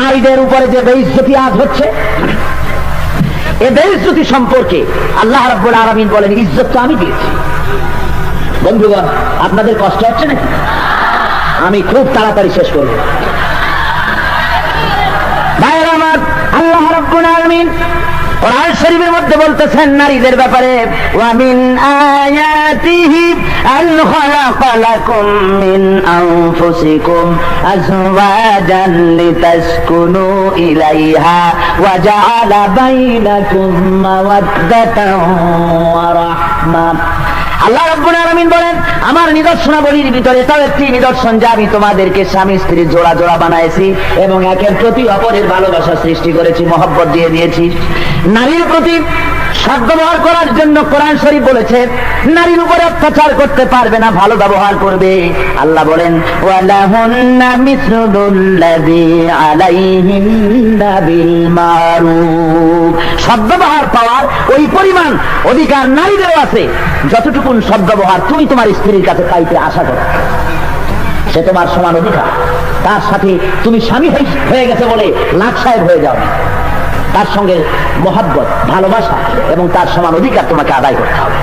নারীদের উপরে যে বেইজ্জতি আজ হচ্ছে, এ বেইজ্জতি সম্পর্কে আল্লাহ রাব্বুল আলামিন বলেন, ইজ্জত তো আমি দিয়েছি। বন্ধুগণ, আপনাদের কষ্ট হচ্ছে নাকি? আমি খুব তাড়াতাড়ি শেষ করব। ভাইয়ের আমার, আল্লাহ রাব্বুল আলামিন কোরআন শরীফের মধ্যে বলতেছেন, নারীদের ব্যাপারে, ওয়ামিন আয়াতিহি আন খালাকা লাকুম মিন আনফুসিকুম আজওয়াজান লিতাসকুনু ইলাইহা ওয়া জাআলা বাইনাকুম মাওয়াদ্দাতাও ওয়া রাহমা আল্লাহ রব্বুল আলামিন বলেন, আমার নিদর্শনাবলীর ভিতরে তাও একটি নিদর্শন যা আমি তোমাদেরকে স্বামী স্ত্রীর জোড়া জোড়া বানাইছি এবং একের প্রতি অপরের ভালোবাসা সৃষ্টি করেছি, মহব্বত দিয়ে দিয়েছি। নারীর প্রতি সদ্ব্যবহার করার জন্য কোরআন শরীফ বলেছে, নারীর উপরে অত্যাচার করতে পারবে না, ভালো ব্যবহার করবে। আল্লাহ বলেন মারুফ সদ্ব্যবহার পাওয়ার ওই পরিমাণ অধিকার নারীদেরও আছে। যতটুকুন সদ্ব্যবহার তুমি তোমার স্ত্রীর কাছে পাইতে আশা করো, সে তোমার সমান অধিকার। তার সাথে তুমি স্বামী হয়ে- গেছে বলে লাখ সাহেব হয়ে যাও। তার সঙ্গে মহাব্বত, ভালোবাসা এবং তার সমান অধিকার তোমাকে আদায় করতে হবে।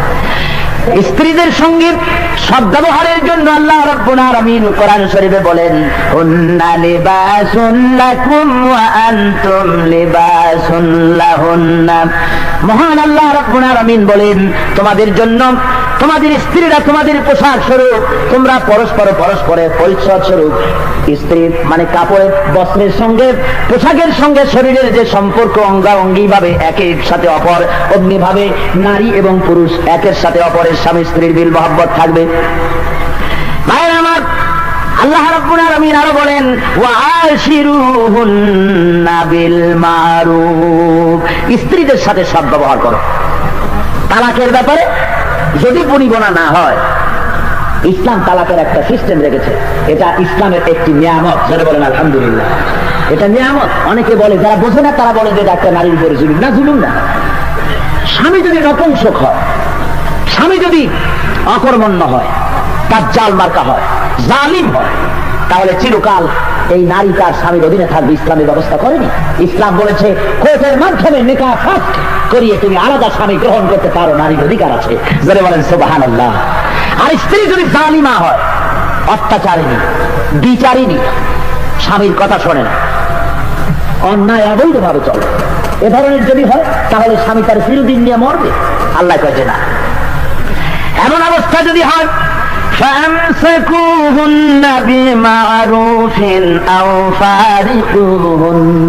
স্ত্রীদের সঙ্গে সদ্ব্যবহারের জন্য আল্লাহ রাব্বুল আলামিন কোরআন শরীফে বলেন হুন্না লিবাসুন লাকুম ওয়া আনতুম লিবাসুন লাহুন্না। মহান আল্লাহ রাব্বুল আলামিন বলেন, তোমাদের জন্য তোমাদের স্ত্রীরা তোমাদের পোশাক স্বরূপ, তোমরা পরস্পর পরস্পরের পরিচ্ছদ স্বরূপ। স্ত্রী মানে কাপড়ের, বস্ত্রের সঙ্গে, পোশাকের সঙ্গে শরীরের যে সম্পর্ক অঙ্গাঙ্গি ভাবে একের সাথে অপর অগ্নি ভাবে নারী এবং পুরুষ একের সাথে অপরের স্বামী স্ত্রীর বিল মহব্বত থাকবে। ভাইয়ের আমার, আল্লাহ রাব্বুল আলামিন আরও বলেন ওয়া আশিরুহুন্না বিল মারুফ। স্ত্রীদের সাথে সদ্ব্যবহার করো। তালাকের ব্যাপারে যদি বনিবনা না হয়, ইসলাম তালাকের একটা সিস্টেম রেখেছে। এটা ইসলামের একটি নিয়ামত। যারা বলেন, আলহামদুলিল্লাহ। এটা নিয়ামত। অনেকে বলে, যারা বোঝে না, তারা বলে যে এটা একটা নারীর উপরে জুলুম। না জুলুম না। স্বামী যদি নপুংসক হয়, স্বামী যদি অকর্মণ্য হয়, তার জাল মার্কা হয়, জালিম হয়, তাহলে চিরকাল এই নারী তার স্বামীর অধীনে থাকবে, ইসলামের ব্যবস্থা করেনি। ইসলাম বলেছে, কোর্টের মাধ্যমে নিকা ফাস্ট করিয়ে তুমি আলাদা স্বামী গ্রহণ করতে পারো, নারীর অধিকার আছে। যারা বলেন সোবাহান আল্লাহ আর স্ত্রী যদি জালিমা হয়, অত্যাচারিণী, বিচারিণী, স্বামীর কথা শোনে না। অন্যায় অবৈধভাবে চলে। এ ধরনের যদি হয়, তাহলে স্বামী তার চিরদিন নিয়ে মরবে। আল্লাহ কয়েছে না। এমন অবস্থা যদি হয় فامسكوهن بمعروف او فارقوهن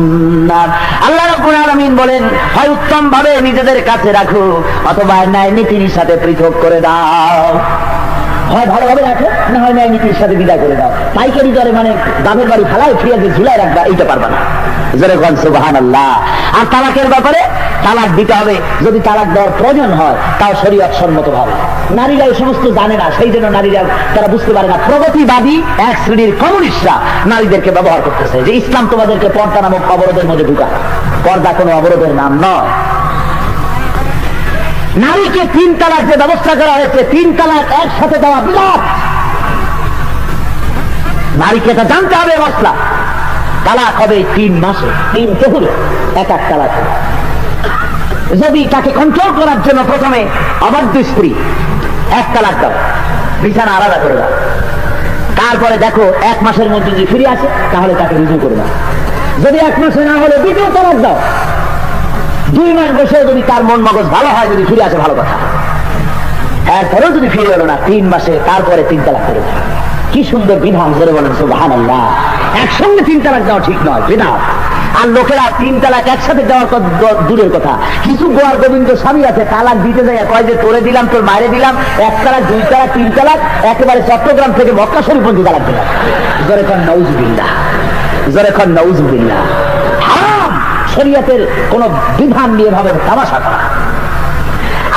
আল্লাহ রাব্বুল আলামিন বলেন হয় উত্তম ভাবে নিজেদের কাছে রাখো অথবা ন্যায় নীতির সাথে পৃথক করে দাও হয় ভালোভাবে রাখো না হয় ন্যায় নীতির সাথে বিদায় করে দাও পাইকারি দরে মানে দামের বাড়ি ফালাই ফিরে যে ঝুলাই রাখবা এইটা পারবা না জোরে কোন সুবাহান আল্লাহ আর তালাকের ব্যাপারে তালাক দিতে হবে যদি তালাক দেওয়ার প্রয়োজন হয় তাও শরীয়ত সম্মত ভাবে নারীরা এই সমস্ত জানে না, সেই জন্য নারীরা তারা বুঝতে পারে না। প্রগতিবাদী এক শ্রেণির কমিউনিস্টরা নারীদেরকে ব্যবহার করতেছে। যে ইসলাম তোমাদেরকে পর্দা নামক অবরোধের মধ্যে ঢুকায়। পর্দা কোনো অবরোধের নাম নয়। নারীকে তিন তালাক যে ব্যবস্থা করা হয়েছে। তিন তালাক একসাথে দেওয়া বিরাট। নারীকে এটা জানতে হবে মশলা। তালাক হবে তিন মাসে, তিন তহুরে এক এক তালাক। যদি তাকে কন্ট্রোল করার জন্য প্রথমে অবাধ্য স্ত্রী এক তালাক দাও। বিছানা আলাদা করে দাও। তারপরে দেখো, এক মাসের মধ্যে যদি ফিরে আসে, তাহলে তাকে রিভিউ করে দাও। যদি এক মাসে না হলে দ্বিতীয় তালাক দাও। দুই মাস বসে যদি তার মন মগজ ভালো হয়, যদি ফিরে আসে ভালো কথা। এরপরেও যদি ফিরে এলো না, তিন মাসে তারপরে তিন তালাক করে দেয়। কি সুন্দর বিধান ধরে বলেন আল্লাহ একসঙ্গে তিন তালাক দেওয়া ঠিক নয়, বিধান। আর লোকেরা তিন তালাক একসাথে দেওয়ার দূরের কথা। কিছু গোয়ার গোবিন্দ স্বামী আছে, তালাক দিতে যায় কয় যে, তোরে দিলাম, তোর মায়ের দিলাম, এক তালাক, দুই তালাক, তিন তালাক, একেবারে চট্টগ্রাম থেকে মক্কা শরীফ পর্যন্ত তালাক দিলাম। জোরে খান নৌজুবিল্লাহ জোরে খান নৌজুবিল্লাহ হারাম শরীয়তের কোন বিধান নিয়ে ভাবে তামাশা করা।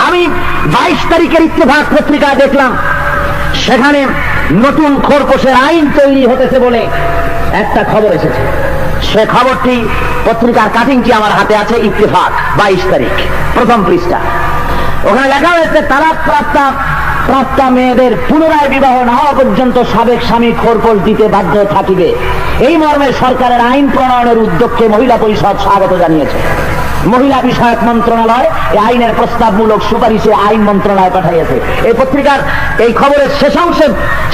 আমি বাইশ তারিখের ইত্তেফাক পত্রিকায় দেখলাম, সেখানে নতুন খোরপোশের আইন তৈরি হতেছে বলে একটা খবর এসেছে। সে খবরটি পত্রিকার কাটিংটি আমার হাতে আছে ইত্তেফাক, বাইশ তারিখ, প্রথম পৃষ্ঠা। ওখানে লেখা হয়েছে তালাক প্রাপ্তা প্রাপ্তা মেয়েদের পুনরায় বিবাহ না হওয়া পর্যন্ত সাবেক স্বামী খোরপোশ দিতে বাধ্য থাকিবে। এই মর্মে সরকারের আইন প্রণয়নের উদ্যোগকে মহিলা পরিষদ স্বাগত জানিয়েছে। মহিলা বিষয়ক মন্ত্রণালয় এই আইনের প্রস্তাবমূলক সুপারিশে আইন মন্ত্রণালয় পাঠিয়েছে এই পত্রিকার এই খবরের শেষ অংশে,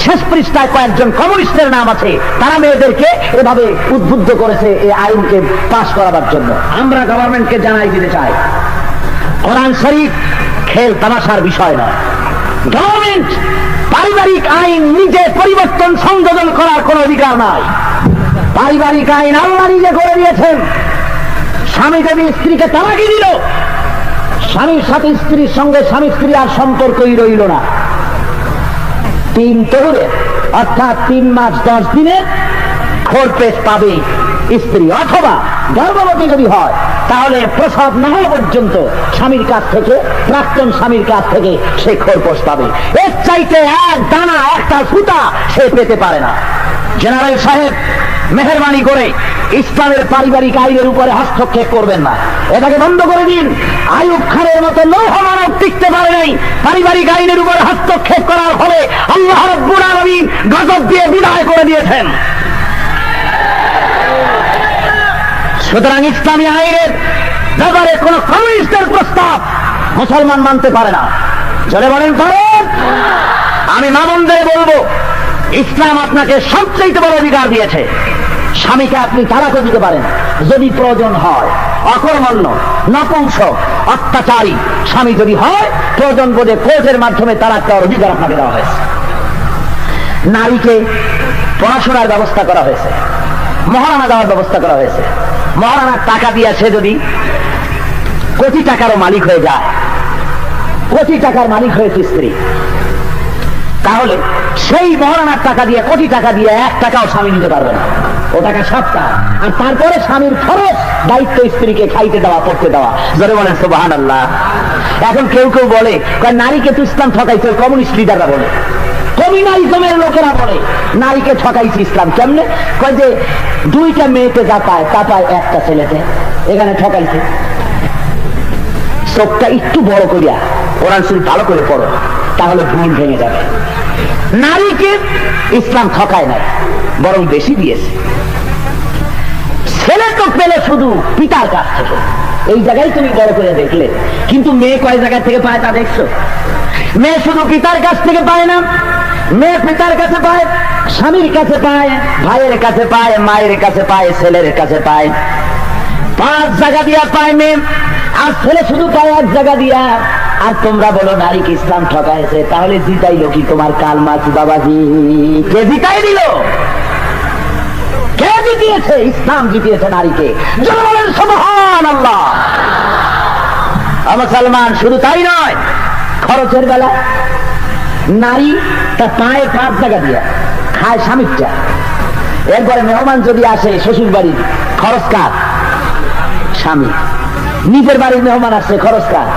শেষ পৃষ্ঠায় কয়েকজন কমিউনিস্টের নাম আছে। তারা মেয়েদেরকে এভাবে উদ্বুদ্ধ করেছে এই আইনকে পাশ করাবার জন্য। আমরা গভর্নমেন্টকে জানাই দিতে চাই। কোরআন শরীফ খেল তামাশার বিষয় নয়। গভর্নমেন্ট পারিবারিক আইন নিজে পরিবর্তন সংযোজন করার কোন অধিকার নাই। পারিবারিক আইন আল্লাহ নিজে করে দিয়েছেন। স্বামী যদি স্ত্রীকে তালাকি দিল, স্বামীর সাথে স্ত্রীর সঙ্গে স্বামী স্ত্রী আর সম্পর্কই রইল না। তিন তহুরে, অর্থাৎ তিন মাস দশ দিনে খোরপেশ পাবে স্ত্রী। অথবা গর্ভবতী যদি হয়, তাহলে প্রসব না হওয়া পর্যন্ত স্বামীর কাছ থেকে, প্রাক্তন স্বামীর কাছ থেকে সে খোরপোশ পাবে। এর চাইতে এক দানা, একটা সুতা সে পেতে পারে না। জেনারেল সাহেব মেহরবানি করে ইসলামের পারিবারিক আইনের উপরে হস্তক্ষেপ করবেন না। এটাকে বন্ধ করে দিন। আয়ুব খানের মতো লৌহ মানব টিকতে পারে নাই। পারিবারিক আইনের উপরে হস্তক্ষেপ করার ফলে আল্লাহ রব্বুল আলামিন গজব দিয়ে বিদায় করে দিয়েছেন। সুতরাং ইসলামী আইনের ব্যাপারে কোন কমিউনিস্টের প্রস্তাব মুসলমান মানতে পারে না। চলে বলেন করেন আমি মামনদের বলব, ইসলাম আপনাকে সবচেয়ে বড় অধিকার দিয়েছে। স্বামীকে আপনি তারা তালাকও দিতে পারেন। যদি প্রয়োজন হয়, অকর্মণ্য নপুংসক অত্যাচারী স্বামী যদি হয়, প্রয়োজন বোধে কোর্টের মাধ্যমে তালাক দেওয়ার অধিকার আপনাকে দেওয়া হয়েছে। নারীকে পড়াশোনার ব্যবস্থা করা হয়েছে, মহারানা দেওয়ার ব্যবস্থা করা হয়েছে। মহারানার টাকা দিয়ে সে যদি কোটি টাকারও মালিক হয়ে যায়, কোটি টাকার মালিক হয়েছে স্ত্রী, তাহলে সেই মহারানার টাকা দিয়ে, কোটি টাকা দিয়ে এক টাকাও স্বামী নিতে পারবে না। ও টাকা সব আর তারপরে স্বামীর খরচ, দায়িত্ব স্ত্রীকে খাইতে দেওয়া, পড়তে দেওয়া। জোরে বলেন সুবাহান আল্লাহ এখন কেউ কেউ বলে নারীকে তো ইসলাম ঠকাইছে, কমিউনিস্ট লিডাররা বলে। লোকেরা বলে, নারীকে ঠকাইছে ইসলাম কেমনে? কয় যে, দুইটা মেয়েতে যা পায়, তা পায় একটা ছেলেতে। এখানে ঠকাইছে। চোখটা একটু বড় করিয়া, কোরআন শরীফ ভালো করে পড়ো, তাহলে ভুল ভেঙে যাবে। নারীকে ইসলাম ঠকায় নাই, বরং বেশি দিয়েছে। ছেলে তো পেলে শুধু পিতার কাছ থেকে। এই জায়গায় তুমি বড় করে দেখলে। কিন্তু মেয়ে কয় জায়গা থেকে পায় তা দেখছ? মেয়ে শুধু পিতার কাছ থেকে পায় না, মেয়ে পিতার কাছে পায়, স্বামীর কাছে পায়, ভাইয়ের কাছে পায়, মায়ের কাছে পায়, ছেলের কাছে পায়। পাঁচ জায়গা দিয়া পায় মেয়ে। আর ছেলে শুধু পায় এক জায়গা দিয়া, আর তোমরা বলো নারীকে ইসলাম ঠকাইছে? তাহলে জিতাইলো কি তোমার কাল মাছ বাবাজি কে জিতাই দিল? কে জিতিয়েছে? ইসলাম জিতিয়েছে নারীকে। বলেন আল্লাহ মুসলমান শুধু তাই নয়, খরচের বেলা নারী তার পায়ে পাঁচ জায়গা দিয়া খায় স্বামীরটা। এরপরে মেহমান যদি আসে শ্বশুর বাড়ির খরচ কার? স্বামী নিজের বাড়ির মেহমান আসছে, খরচ কার?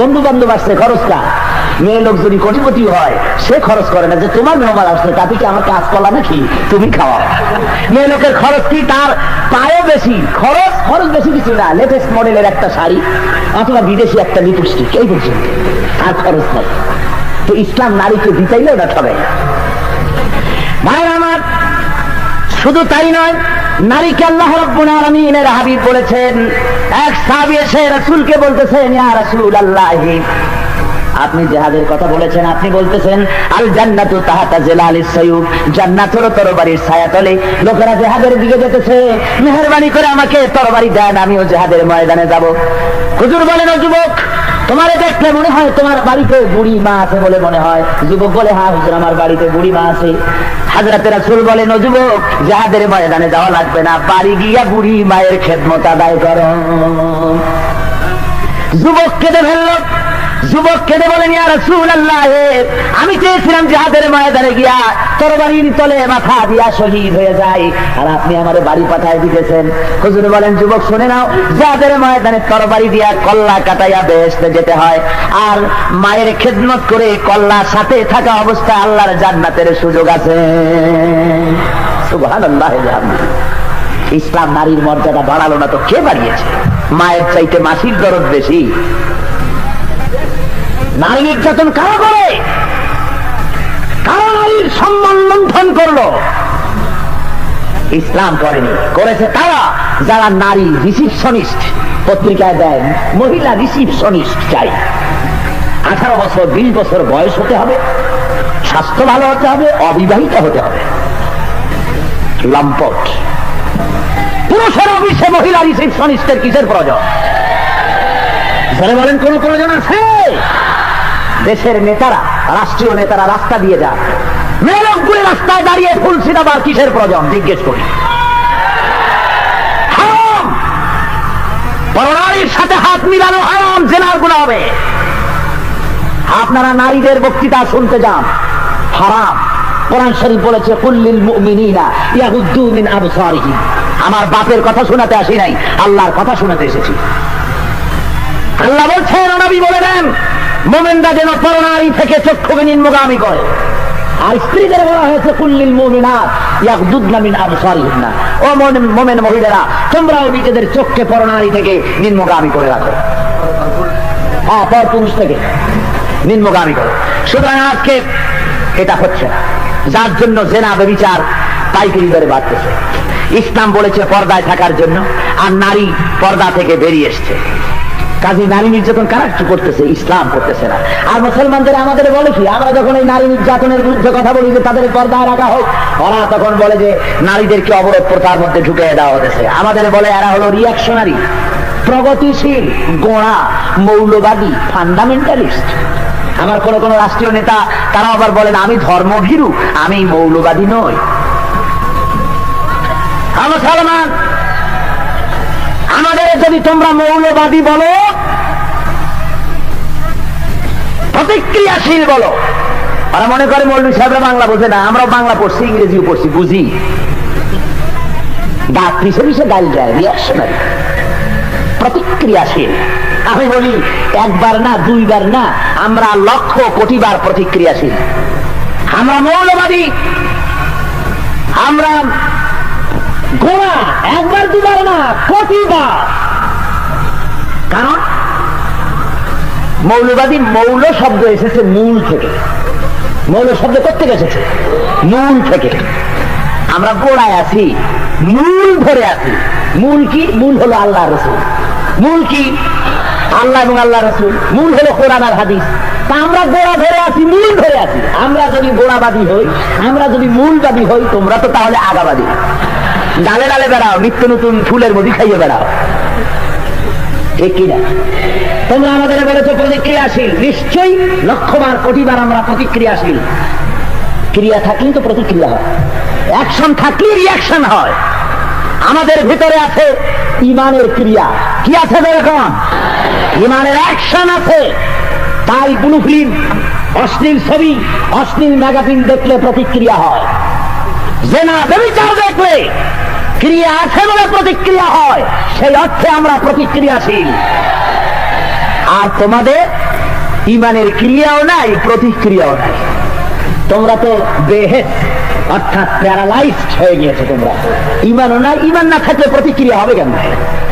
বন্ধু বান্ধব আসছে, খরচ কার? মেয়ে লোক যদি কোটিপতি হয়, সে খরচ করে না যে তোমার মেহমান আসছে, তাতে কি আমার কাজ করলা নাকি? তুমি খাওয়া মেয়ে লোকের খরচ কি তার পায়েও বেশি? খরচ? খরচ বেশি কিছু না লেটেস্ট মডেলের একটা শাড়ি, অথবা বিদেশি একটা লিপস্টিক এই পর্যন্ত। আর খরচ নাই। তো ইসলাম নারীকে দিতেইলে ওটা না ভাই আমার শুধু তাই নয় নারীকে আল্লাহ রব্বুল আলামিনের হাবিব বলেছেন, এক সাহাবী এসে রাসূলকে বলতেছেন, ইয়া রাসূলুল্লাহ। আপনি জেহাদের কথা বলেছেন, আপনি বলতেছেন আল জান্নাতু তাহাতা জিলালিস সায়ুব। জান্নাতের তরবারির ছায়াতলে লোকেরা জেহাদের দিকে যেতেছে, মেহেরবানি করে আমাকে তরবারি দেন, আমিও জেহাদের ময়দানে যাব। হুজুর বলেন, ও যুবক তোমারে দেখলে মনে হয় তোমার বাড়িতে বুড়ি মা আছে বলে মনে হয়। যুবক বলে হা হুজুর, আমার বাড়িতে বুড়ি মা আছে। হাজরাতে রাসূল বলে, ন যুবক, যাহাদের ময়দানে যাওয়া লাগবে না, বাড়ি গিয়া বুড়ি মায়ের খেদমত আদায় করো। যুবক কেঁদে ফেলল। যুবক কেঁদে বলেন, ইয়া রাসূলুল্লাহ, আমি চেয়েছিলাম জিহাদের ময়দানে গিয়া তরবারির তলে মাথা দিয়া শহীদ হয়ে যাই, আর আপনি আমার বাড়ি পাঠায় দিতেছেন। হুজুর বলেন, যুবক, শুনে নাও জিহাদের ময়দানে তরবারি দিয়া কল্লা কাটাইয়া বেহেশতে যেতে হয়, আর মায়ের খেদমত করে কল্লা সাথে থাকা অবস্থায় আল্লাহর জান্নাতের সুযোগ আছে। সুবহানাল্লাহ, ইসলাম নারীর মর্যাদা বাড়ালো না তো কে বাড়িয়েছে? মায়ের চাইতে মাসির দরদ বেশি। নারী নির্যাতন কারা করে? কারা নারীর সম্মান লঙ্ঘন করল? ইসলাম করেনি, করেছে তারা। যারা নারী রিসিপশনিস্ট, পত্রিকায় দেয়, মহিলা রিসিপশনিস্ট চাই। আঠারো বছর, বিশ বছর বয়স হতে হবে, স্বাস্থ্য ভালো হতে হবে, অবিবাহিত হতে হবে। লম্পট। পুরুষের অফিসে মহিলা রিসিপশনিস্টের কিসের প্রয়োজন? বলেন, কোন প্রয়োজন আছে? দেশের নেতারা, রাষ্ট্রীয় নেতারা রাস্তা দিয়ে যান। মেয়েলোকগুলি রাস্তায় দাঁড়িয়ে ফুল ছিটাবার কিসের প্রয়োজন? জিজ্ঞেস করি। পরনারীর সাথে হাত মিলানো হারাম, জেনার গুণা হবে। আপনারা নারীদের বক্তৃতা শুনতে যান। হারাম। কোরআন শরীফ বলেছে কুল্লিল মুমিনিনা ইয়াগুদ্দু মিন আবসারিহিম। আমার বাপের কথা শোনাতে আসি নাই, আল্লাহর কথা শোনাতে এসেছি। আল্লাহ বলছেন নবী বলে দেন মোমেনরা যেন পরনারী থেকে চক্ষুকে নিম্নগামী করে। আর স্ত্রীদের বলা হয়েছে, কুল্লিল মুমিনাত ইয়াগদুদনা মিন আবসারিহিন্না। ও মোমেন মহিলারা তোমরাও নিজেদের চোখকে পরনারী থেকে নিম্নগামী করে রাখো। হ্যাঁ পর পুরুষ থেকে নিম্নগামী করে। সুতরাং আজকে এটা হচ্ছে না। যার জন্য জেনা বিচার পাইকারি দরে বাড়তেছে। ইসলাম বলেছে, পর্দায় থাকার জন্য, আর নারী পর্দা থেকে বেরিয়ে এসছে। কাজী নারী নির্যাতন কারা করতেছে? ইসলাম করতেছে না। আর মুসলমানদের আমাদের বলে কি? আমরা যখন এই নারী নির্যাতনের বিরুদ্ধে কথা বলি যে তাদের পর্দায় রাখা হোক, ওরা তখন বলে যে নারীদেরকে অবরোধ প্রথার মধ্যে ঢুকে দেওয়া হতেছে। আমাদের বলে এরা হলো রিয়াকশনারি প্রগতিশীল, গোড়া, মৌলবাদী ফান্ডামেন্টালিস্ট আমার কোন কোন রাষ্ট্রীয় নেতা, তারা আবার বলেন, আমি ধর্মভীরু, আমি মৌলবাদী নই। আমার সালমান আমাদের যদি তোমরা মৌলবাদী বলো প্রতিক্রিয়াশীল বলো। ওরা মনে করে মৌলবী সাহেবরা বাংলা বোঝে না আমরা বাংলা পড়ছি, ইংরেজিও পড়ছি, বুঝি। ডাক পিছে পিছে গাল যায় রিয়াকশনারি প্রতিক্রিয়াশীল। আমি বলি, একবার না, দুইবার না, আমরা লক্ষ কোটিবার প্রতিক্রিয়াশীল। আমরা মৌলবাদী। আমরা ঘোড়া, একবার দুবার না কোটিবার কারণ মৌলবাদী মৌল শব্দ এসেছে মূল থেকে। মৌল শব্দ কোথেকে এসেছে? মূল থেকে। আমরা গোড়ায় আছি, মূল ধরে আছি। মূল কি? মূল হলো আল্লাহ রসুল। মূল কি? আল্লাহ এবং আল্লাহ রসুল। মূল হলো কোরআন আর হাদিস। তা আমরা গোড়া ধরে আছি, মূল ধরে আছি। আমরা যদি গোড়াবাদী হই, আমরা যদি মূলবাদী হই, তোমরা তো তাহলে আগাবাদী। ডালে ডালে বেড়াও, নিত্য নতুন ফুলের মধ্যে খাইয়ে বেড়াও। ঠিক কিনা? তোমরা আমাদের বলেছ প্রতিক্রিয়াশীল। নিশ্চয়ই লক্ষবার কোটিবার আমরা প্রতিক্রিয়াশীল। ক্রিয়া থাকলেই তো প্রতিক্রিয়া হয়। অ্যাকশন থাকলেই রিয়াকশন হয়। আমাদের ভিতরে আছে ইমানের ক্রিয়া। কি আছে এরকম ইমানের অ্যাকশন আছে। তাই ব্লু ফিল্ম, অশ্লীল ছবি, অশ্লীল ম্যাগাজিন দেখলে প্রতিক্রিয়া হয়। জেনা বেবিচার দেখলে ক্রিয়া আছে বলে প্রতিক্রিয়া হয়। সেই অর্থে আমরা প্রতিক্রিয়াশীল। আর তোমাদের ইমানের ক্রিয়াও নাই, প্রতিক্রিয়াও নাই। তোমরা তো বেহেস অর্থাৎ প্যারালাইজড হয়ে গিয়েছে তোমরা। ইমানও নাই, ইমান না থাকলে প্রতিক্রিয়া হবে কেন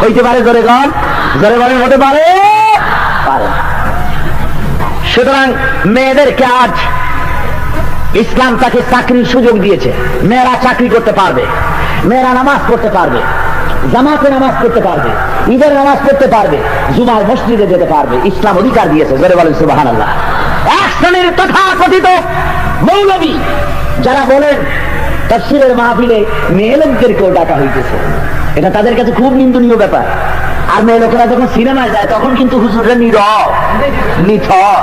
হইতে পারে জোরে গন জোরে বলেন হতে পারে? পারে। সুতরাং মেয়েদেরকে আজ ইসলাম তাকে চাকরির সুযোগ দিয়েছে। মেয়েরা চাকরি করতে পারবে, মেয়েরা নামাজ পড়তে পারবে, জামাতে নামাজ পড়তে পারবে। ঈদের নামাজ পড়তে পারবে, জুমার মসজিদে যেতে পারবে, ইসলাম অধিকার দিয়েছে, জোরে বলেন সুবাহান আল্লাহ এক শ্রেণির তথা কথিত মৌলবী, যারা বলেন, তফসিলের মাহফিলে মেয়ে লোকদেরকেও ডাকা হইতেছে। এটা তাদের কাছে খুব নিন্দনীয় ব্যাপার। আর মেয়ে লোকেরা যখন সিনেমায় যায়, তখন কিন্তু হুজুররা নীরব, নিথর।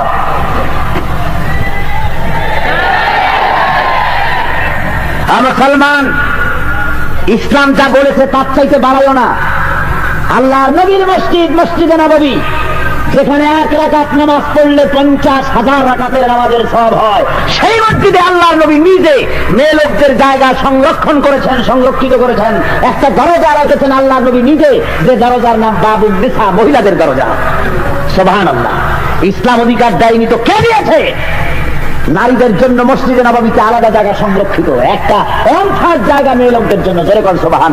মুসলমান, ইসলাম যা বলেছে তার চাইতে বাড়াইও না। আল্লাহ নবীর মসজিদ, মসজিদে নবী যেখানে এক রাকাত নামাজ পড়লে পঞ্চাশ হাজার রাকাতের নামাজের সব হয়। সেই মসজিদে আল্লাহ নবী নিজে মেয়ে লোকদের জায়গা সংরক্ষণ করেছেন, সংরক্ষিত করেছেন। একটা দরজা রেখেছেন আল্লাহ নবী নিজে, যে দরজার নাম বাবু নিসা, মহিলাদের দরজা। সোভান আল্লাহ ইসলাম অধিকার দেয়নি তো কে দিয়েছে? নারীদের জন্য মসজিদে নবাবিতে আলাদা জায়গা সংরক্ষিত। একটা অন্থার জায়গা মেয়ে লোকদের জন্য যেরকম সোবাহান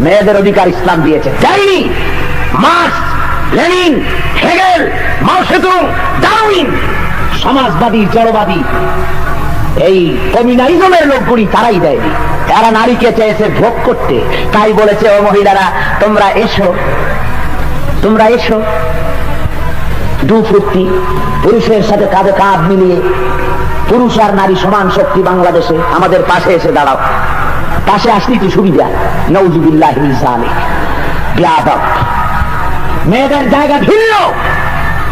মেয়েদের অধিকার ইসলাম দিয়েছে। যাইনি Marx Lenin, Hegel Mao Tse tung Darwin, Samajwadi, জড়বাদী, এই কমিউনালিজমের লোকগুলি তারাই দেয়নি। তারা নারীকে চেয়েছে ভোগ করতে। তাই বলেছে, ও মহিলারা, তোমরা এসো। তোমরা এসো। দু ফুর্তি, পুরুষের সাথে কাঁধে কাঁধ মিলিয়ে পুরুষ আর নারী সমান শক্তি বাংলাদেশে। আমাদের পাশে এসে দাঁড়াও। পাশে আসলেই তো সুবিধা নৌজুবিল্লাহ ব্যাপক। মেয়েদের জায়গা ভিন্ন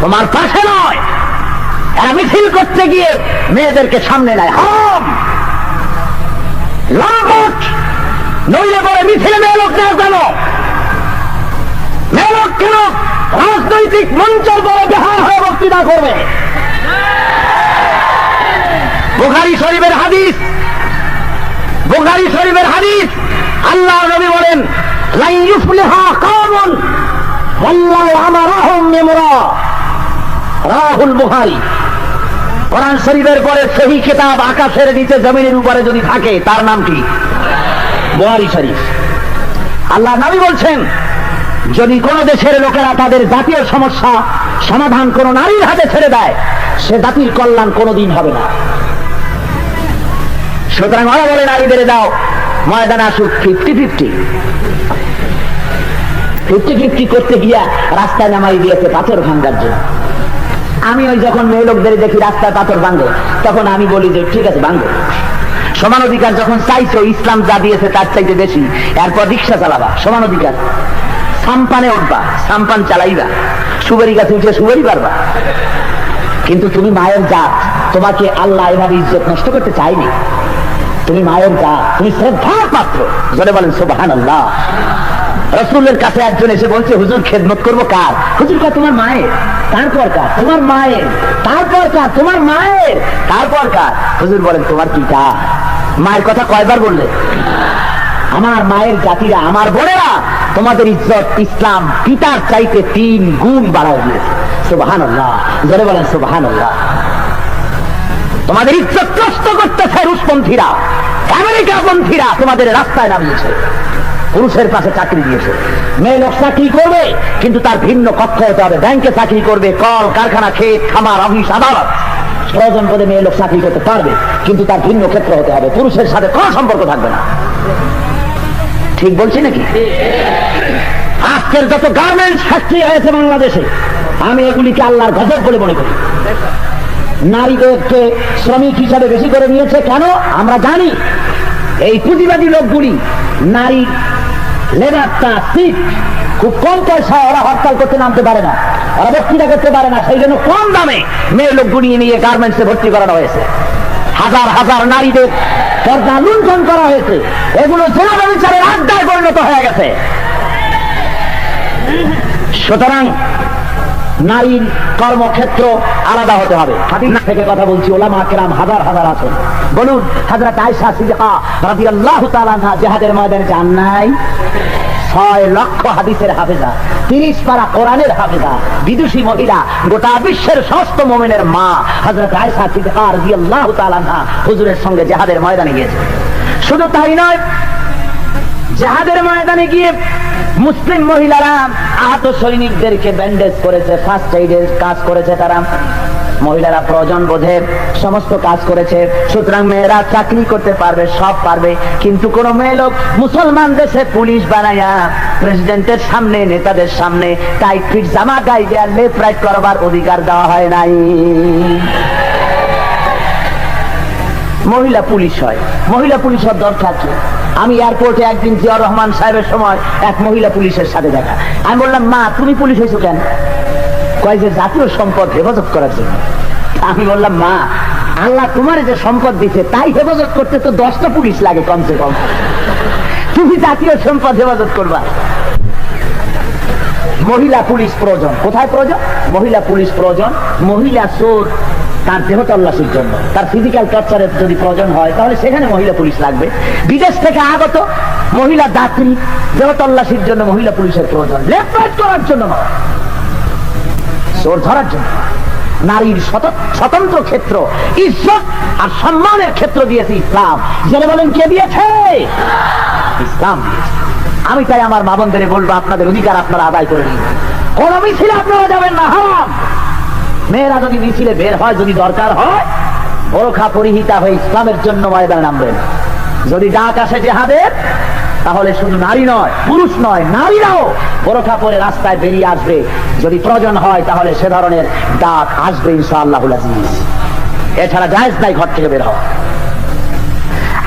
তোমার পাশে নয়। এরা মিছিল করতে গিয়ে মেয়েদেরকে সামনে নেয়। হম! লম্বট নইলে পরে মিছিলে মেয়ে লোক নেও কেন? মেয়ে লোক কেন রাজনৈতিক মঞ্চের বড় বেহার হয়ে বক্তৃতা করবে? বুখারি শরীফের হাদিস বুখারি শরীফের হাদিস আল্লাহ নবী বলেন রাহুল বুখারী, কোরআন শরীফের পরে সেই কিতাব আকাশের নিচে জমিনের উপরে যদি থাকে, তার নাম কি? বুহারি শরীফ। আল্লাহ নবী বলছেন, যদি কোন দেশের লোকেরা তাদের জাতীয় সমস্যা, সমাধান কোন নারীর হাতে ছেড়ে দেয়, সে জাতির কল্যাণ কোনোদিন হবে না। সুতরাং ওরা বলে নারীদের দাও। ময়দানে আসুক ফিফটি ফিফটি ফিফটি ফিফটি করতে গিয়া রাস্তায় নামাই দিয়েছে পাথর ভাঙ্গার জন্য। আমি ওই যখন মেয়ে লোকদের দেখি রাস্তায় পাথর ভাঙ্গে তখন আমি বলি যে, ঠিক আছে ভাঙ্গো সমান অধিকার যখন চাইছো, ইসলাম যা দিয়েছে তার চাইতে বেশি। এরপর রিক্সা চালাবা, সমান অধিকার। সাম্পানে উঠবা, সাম্পান চালাইবা। সুবেরি গাছে উঠে সুবেরি পারবা কিন্তু তুমি মায়ের জাত, তোমাকে আল্লাহ এভাবে ইজ্জত নষ্ট করতে চাইনি তুমি মায়ের জাত তুমি শ্রদ্ধার পাত্র। জনে বলেন সোবাহান আল্লাহ রসুলের কাছে একজন এসে বলছে, হুজুর, খেদমত করব কার? হুজুর, কার? তোমার মায়ের। তারপর কার? তোমার মায়ের। তারপর কার? তোমার মায়ের? তারপর কার? হুজুর বলেন, তোমার কি কার মায়ের কথা কয়বার বললে? আমার মায়ের জাতিরা আমার বোনেরা তোমাদের ইজ্জত, ইসলাম, পিতার চাইতে তিন গুণ বাড়ায় দিয়েছে। সুবাহান আল্লাহ জোরে বলেন সুবাহান আল্লাহ তোমাদের ইজ্জত করতেছে রুশপন্থীরা আমেরিকা পন্থীরা তোমাদের রাস্তায় নামিয়েছে। পুরুষের পাশে চাকরি দিয়েছে। মেয়ে লোক চাকরি করবে, কিন্তু তার ভিন্ন কক্ষ হতে হবে। ব্যাংকে চাকরি করবে, কল, কারখানা, ক্ষেত, খামার, অফিস, আদালত। প্রয়োজন পদে মেয়ে লোক চাকরি করতে পারবে, কিন্তু তার ভিন্ন ক্ষেত্র হতে হবে। পুরুষের সাথে কোনো সম্পর্ক থাকবে না। ঠিক বলছি নাকি? আজকের যত গার্মেন্টস ফ্যাক্টরি হয়েছে বাংলাদেশে, আমি এগুলিকে আল্লাহর গজব বলে মনে করি। নারীদেরকে শ্রমিক হিসাবে বেশি করে নিয়েছে কেন? আমরা জানি। এই পুঁজিবাদী লোকগুলি, নারী লেবারটা সিট খুব কম পয়সায় ওরা হরতাল করতে নামতে পারে না। ওরা বক্তৃতা করতে পারে না। সেই জন্য কম দামে মেয়ে লোকগুলি নিয়ে গার্মেন্টসে ভর্তি করানো হয়েছে। হাজার হাজার নারীদের পর্দা লুণ্ঠন করা হয়েছে। এগুলো জেলা বিচারের আড্ডায় পরিণত হয়ে গেছে। সুতরাং নারীর কর্মক্ষেত্র আলাদা হতে হবে। হাদিস থেকে কথা বলছি, ওলামা কেরাম হাজার হাজার আছেন। বলুন হাজরত আয়েশা সিদ্দিকা রাদিয়াল্লাহু তাআলা আনহা জিহাদের ময়দানে যান নাই? ছয় লক্ষ হাদিসের হাফেজা, তিরিশ পারা কোরআনের হাফেজা, বিদুষী মহিলা, গোটা বিশ্বের সমস্ত মোমেনের মা হজরত আয়েশা সিদ্দিকা রাদিয়াল্লাহু তাআলা আনহা হুজুরের সঙ্গে জিহাদের ময়দানে গিয়েছে। শুধু তাই নয়, জাহাদের ময়দানে গিয়ে মুসলিম মহিলারা আহত সৈনিকদেরকে ব্যান্ডেজ করেছে ফার্স্ট এইডের কাজ করেছে তারা। মহিলারা প্রয়োজন বোধে সমস্ত কাজ করেছে। সুতরাং মেয়েরা চাকরি করতে পারবে, সব পারবে। কিন্তু কোন মেয়ে লোক মুসলমান দেশে পুলিশ বানাইয়া প্রেসিডেন্টের সামনে, নেতাদের সামনে টাইট ফিট জামা গায়ে দেওয়া লেফট রাইট করবার অধিকার দেওয়া হয় নাই। মহিলা পুলিশ হয়। মহিলা পুলিশ হওয়ার দরকার কি? আমি এয়ারপোর্টে একদিন জিয়াউর রহমান সাহেবের সময় এক মহিলা পুলিশের সাথে দেখা। আমি বললাম, মা, তুমি পুলিশ হয়েছো কেন? কয় যে, জাতীয় সম্পদ হেফাজত করার জন্য। আমি বললাম, মা, আল্লাহ তোমার যে সম্পদ দিছে, তাই হেফাজত করতে তো দশটা পুলিশ লাগে কমসে কম। তুমি জাতীয় সম্পদ হেফাজত করবা। মহিলা পুলিশ প্রয়োজন। কোথায় প্রয়োজন? মহিলা পুলিশ প্রয়োজন। মহিলা চোর তার দেহ তল্লাশির জন্য। তার ফিজিক্যাল টর্চারের যদি প্রয়োজন হয়, তাহলে সেখানে মহিলা পুলিশ লাগবে। বিদেশ থেকে আগত মহিলা যাত্রী দেহ তল্লাশির জন্য মহিলা পুলিশের প্রয়োজন। রাইট করার জন্য নয়, চোর ধরার জন্য। নারীর স্বতন্ত্র ক্ষেত্র, ইজ্জত আর সম্মানের ক্ষেত্র দিয়েছে ইসলাম। জেনে বলেন কে দিয়েছে? ইসলাম দিয়েছে। আমি তাই আমার মা বলব, আপনাদের অধিকার আপনারা আদায় করে নিন। কোন মিছিলে আপনারা যাবেন না, হারাম। মেয়েরা যদি মিছিলে বের হয়, যদি দরকার হয় বোরখা পরিহিতা হয়ে ইসলামের জন্য ময়দানে নামবেন। যদি ডাক আসে জেহাদের, তাহলে শুধু নারী নয়, পুরুষ নয়, নারীরাও বোরখা পরে রাস্তায় বেরিয়ে আসবে। যদি প্রয়োজন হয়, তাহলে সে ধরনের ডাক আসবে ইনশাআল্লাহ এছাড়া জায়েজ নাই ঘর থেকে বের হওয়া।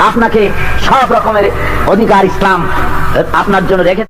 আপনাকে সব রকমের অধিকার ইসলাম আপনার জন্য রেখে